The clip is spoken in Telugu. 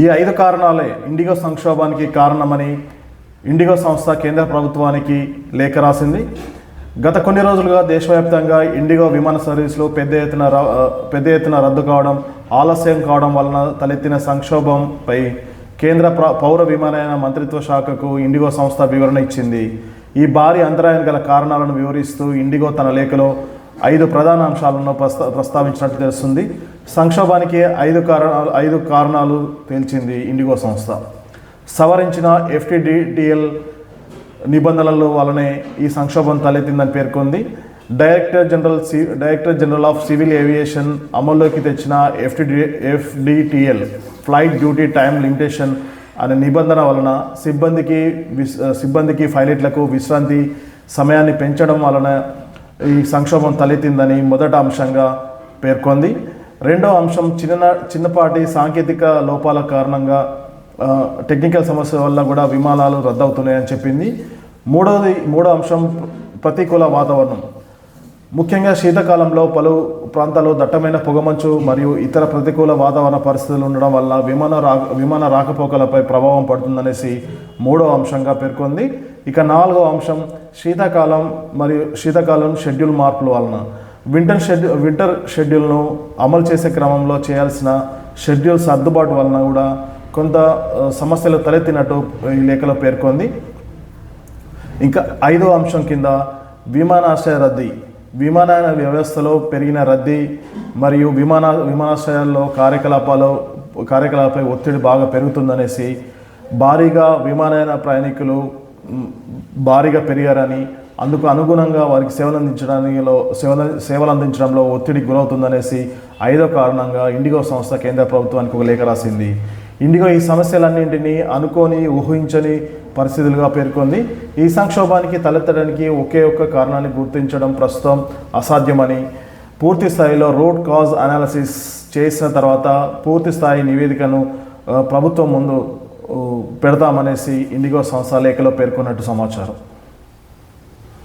ఈ ఐదు కారణాలే ఇండిగో సంక్షోభానికి కారణమని ఇండిగో సంస్థ కేంద్ర ప్రభుత్వానికి లేఖ రాసింది. గత కొన్ని రోజులుగా దేశవ్యాప్తంగా ఇండిగో విమాన సర్వీసులు పెద్ద ఎత్తున పెద్ద ఎత్తున రద్దు కావడం ఆలస్యం కావడం వలన తలెత్తిన సంక్షోభంపై కేంద్ర ప్ర పౌర విమానయాన మంత్రిత్వ శాఖకు ఇండిగో సంస్థ వివరణ ఇచ్చింది. ఈ భారీ అంతరాయం గల కారణాలను వివరిస్తూ ఇండిగో తన లేఖలో ఐదు ప్రధాన అంశాలను ప్రస్తా ప్రస్తావించినట్టు తెలుస్తుంది. సంక్షోభానికి ఐదు కారణాలు ఐదు కారణాలు తేల్చింది ఇండిగో సంస్థ. సవరించిన ఎఫ్టీడీటీఎల్ నిబంధనల వలనే ఈ సంక్షోభం తలెత్తిందని పేర్కొంది. Director general C director general of civil aviation అమల్లోకి తెచ్చిన FTD FDTL flight duty time limitation అనే నిబంధన వలన సిబ్బందికి విస్ సిబ్బందికి పైలట్లకు విశ్రాంతి సమయాన్ని పెంచడం వలన ఈ సంక్షోభం తలెత్తిందని మొదట అంశంగా పేర్కొంది. రెండో అంశం చిన్న చిన్నపాటి సాంకేతిక లోపాల కారణంగా టెక్నికల్ సమస్య వల్ల కూడా విమానాలు రద్దవుతున్నాయని చెప్పింది. మూడోది మూడో అంశం ప్రతికూల వాతావరణం. ముఖ్యంగా శీతాకాలంలో పలు ప్రాంతాల్లో దట్టమైన పొగమంచు మరియు ఇతర ప్రతికూల వాతావరణ పరిస్థితులు ఉండడం వల్ల విమాన రా విమాన రాకపోకలపై ప్రభావం పడుతుందనేసి మూడో అంశంగా పేర్కొంది. ఇక నాలుగో అంశం శీతాకాలం మరియు శీతాకాలం షెడ్యూల్ మార్పుల వలన. వింటర్ షెడ్యూల్ వింటర్ షెడ్యూల్ను అమలు చేసే క్రమంలో చేయాల్సిన షెడ్యూల్ సర్దుబాటు వలన కూడా కొంత సమస్యలు తలెత్తినట్టు ఈ లేఖలో పేర్కొంది. ఇంకా ఐదో అంశం కింద విమానాశ్రయ రద్దీ. విమానయాన వ్యవస్థలో పెరిగిన రద్దీ మరియు విమాన విమానాశ్రయాల్లో కార్యకలాపాలు కార్యకలాపాలపై ఒత్తిడి బాగా పెరుగుతుందనేసి భారీగా విమానయాన ప్రయాణికులు భారీగా పెరిగారని అందుకు అనుగుణంగా వారికి సేవలు అందించడానిలో సేవలు సేవలు అందించడంలో ఒత్తిడికి గురవుతుందనేసి ఐదో కారణంగా ఇండిగో సంస్థ కేంద్ర ప్రభుత్వానికి ఒక లేఖ రాసింది. ఇండిగో ఈ సమస్యలన్నింటినీ అనుకోని ఊహించని పరిస్థితులుగా పేర్కొంది. ఈ సంక్షోభానికి తలెత్తడానికి ఒకే ఒక్క కారణాన్ని గుర్తించడం ప్రస్తుతం అసాధ్యమని పూర్తి స్థాయిలో రోడ్ కాజ్ అనాలిసిస్ చేసిన తర్వాత పూర్తి స్థాయి నివేదికను ప్రభుత్వం ముందు పెడతామనేసి ఇండిగో సంస్థ లేఖలో పేర్కొన్నట్టు సమాచారం.